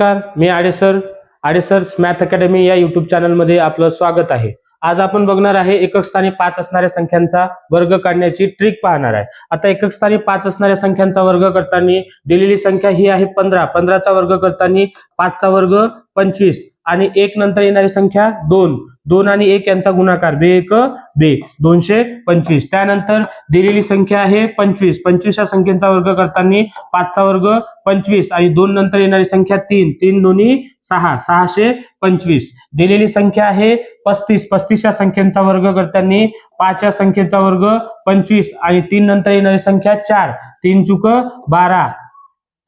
नमस्कार मी Adesar Adesars math academy या युट्यूब चॅनलमध्ये आपलं स्वागत आहे. आज आपण बघणार आहे एकक स्थानी पाच असणाऱ्या संख्यांचा वर्ग काढण्याची ट्रिक पाहणार आहे. आता एकक स्थानी पाच असणाऱ्या संख्यांचा वर्ग करताना दिलेली संख्या ही आहे पंधरा. पंधराचा वर्ग करताना पाचचा वर्ग पंचवीस. आणि एक नंतर येणारी संख्या दोन. दोन आणि एक यांचा गुणाकार. बे एक बे. दोनशे पंचवीस. त्यानंतर दिलेली संख्या आहे पंचवीस. पंचवीस या संख्येचा वर्ग करताना पाचचा वर्ग पंचवीस. आणि दोन नंतर येणारी संख्या तीन. तीन दोन्ही सहा. सहाशे पंचवीस. दिलेली संख्या आहे पस्तीस. पस्तीस या संख्येचा वर्ग करताना पाच या संख्येचा वर्ग पंचवीस. आणि तीन नंतर येणारी संख्या चार. तीन चुक बारा.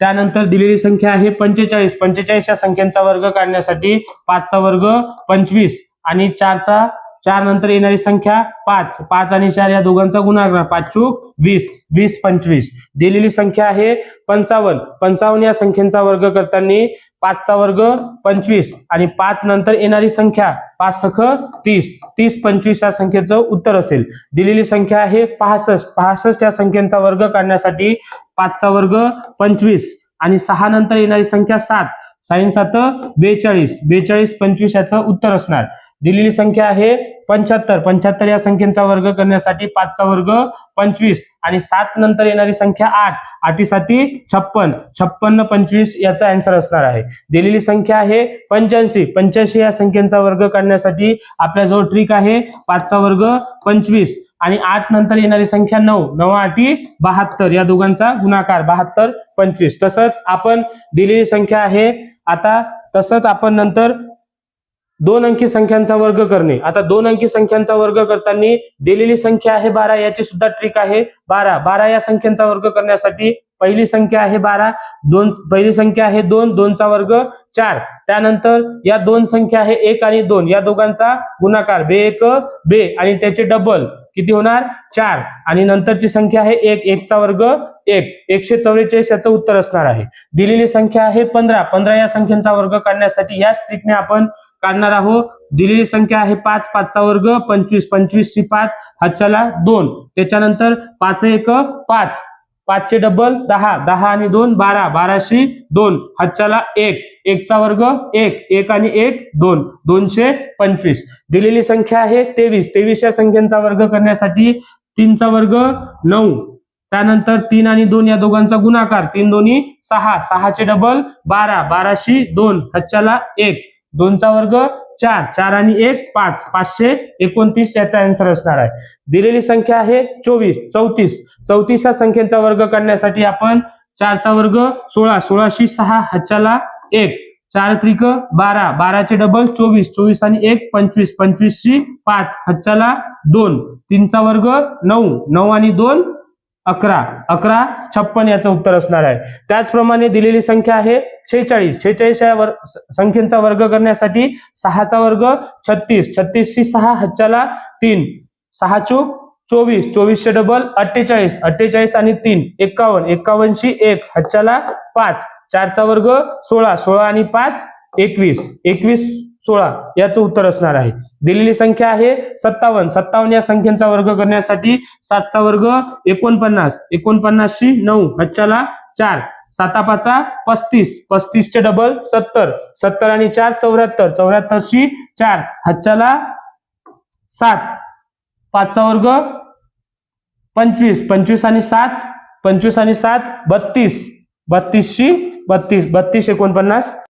त्यानंतर दिलेली संख्या आहे पंचेचाळीस. पंचेचाळीस या संख्यांचा वर्ग काढण्यासाठी पाचचा वर्ग पंचवीस आणि चारचा चार नंतर येणारी संख्या पाच. पाच आणि चार या दोघांचा गुणाकार पाच चूक वीस. वीस पंचवीस. दिलेली संख्या आहे पंचावन्न. पंचावन्न या संख्येचा वर्ग करताना पाचचा वर्ग पंचवीस. आणि पाच नंतर येणारी संख्या पाच सख तीस. तीस पंचवीस या संख्येचं उत्तर असेल. दिलेली संख्या आहे पासष्ट. पासष्ट या संख्येचा वर्ग काढण्यासाठी पाचचा वर्ग पंचवीस. आणि सहा नंतर येणारी संख्या सात. साईन सात बेचाळीस. बेचाळीस पंचवीस याचं उत्तर असणार. दिलेली संख्या आहे पंच्याहत्तर. पंच्याहत्तर या संख्येचा वर्ग करण्यासाठी पाचचा वर्ग पंचवीस. आणि सात नंतर येणारी संख्या आठ. आठीसाठी छप्पन. छप्पन्न पंचवीस याचा आन्सर असणार आहे. दिलेली संख्या आहे पंच्याऐंशी. पंच्याऐंशी या संख्येचा वर्ग काढण्यासाठी आपल्याजवळ ट्रिक आहे. पाचचा वर्ग पंचवीस. आणि आठ नंतर येणारी संख्या नऊ. नऊ आठी बहात्तर. या दोघांचा गुणाकार बहात्तर पंचवीस. तसंच आपण दिलेली संख्या आहे. आता तसंच आपण नंतर दोन अंकी संख्यांचा वर्ग करणे. आता दोन अंकी संख्यांचा वर्ग करताना दिलेली संख्या आहे बारा याची सुद्धा ट्रिक आहे बारा. बारा या संख्यांचा वर्ग करण्यासाठी पहिली संख्या आहे बारा दोन पहिली संख्या आहे दोन दोनचा वर्ग चार. त्यानंतर या दोन संख्या आहे एक आणि दोन. या दोघांचा गुणाकार बे एक बे आणि त्याचे डबल किती होणार? चार. आणि नंतरची संख्या आहे एक एकचा वर्ग एक. एकशे चौवेचाळीस याचं उत्तर असणार आहे. दिलेली संख्या आहे पंधरा. पंधरा या संख्येचा वर्ग करण्यासाठी या ट्रिकने आपण काढणार आहोत. दिलेली संख्या आहे पाच पाचचा वर्ग पंचवीस पंचवीस ची पाच हातच्याला दोन. त्याच्यानंतर पाच एक पाच. पाचशे डबल दहा. दहा आणि दोन बारा. बाराशे दोन. हातच्याला एक. एकचा वर्ग एक. एक आणि एक दोन. दोनशे पंचवीस. दिलेली संख्या आहे तेवीस. तेवीस या संख्येचा वर्ग करण्यासाठी तीनचा वर्ग नऊ. त्यानंतर तीन आणि दोन या दोघांचा गुणाकार. तीन दोन्ही सहा. सहाचे डबल बारा. बाराशे दोन. हच्च्याला एक. दोनचा वर्ग चार. चार आणि एक पाच. पाचशे एकोणतीस याचा आन्सर असणार आहे. दिलेली संख्या आहे चोवीस. चौतीस. चौतीस या संख्येचा वर्ग करण्यासाठी आपण चारचा वर्ग सोळा. सोळाशे सहा हच्च्याला एक. चार त्रिक बारा. बाराचे डबल चोवीस. चोवीस आणि एक पंचवीस. पंचवीसशी पाच. हच्च्याला दोन. तीनचा वर्ग नऊ. नऊ आणि दोन अकरा. अकरा छप्पन याचं उत्तर असणार आहे. त्याचप्रमाणे दिलेली संख्या आहे शेहेचाळीस. शेहेचाळीस या वर संख्येचा वर्ग करण्यासाठी सहाचा वर्ग छत्तीस. छत्तीसशी सहा हच्च्याला तीन. सहा चोक चोवीस. चोवीसशे डबल अठ्ठेचाळीस. अठ्ठेचाळीस आणि तीन. एक्कावन्न एक्कावन्नशी एक. हच्च्याला पाच. चारचा वर्ग सोळा. सोळा आणि पाच एकवीस. एकवीस सोळा याचं उत्तर असणार आहे. दिलेली संख्या आहे सत्तावन्न. सत्तावन्न या संख्येचा वर्ग करण्यासाठी सातचा वर्ग एकोणपन्नास. एकोणपन्नासशी नऊ. हच्च्याला चार. सातापाचा पस्तीस. पस्तीसचे डबल सत्तर. सत्तर आणि चार चौऱ्याहत्तर. चौऱ्याहत्तरशी चार. हच्च्याला सात. पाचचा वर्ग पंचवीस. पंचवीस आणि सात. पंचवीस आणि सात बत्तीस. बत्तीसशी बत्तीस. बत्तीस एकोणपन्नास.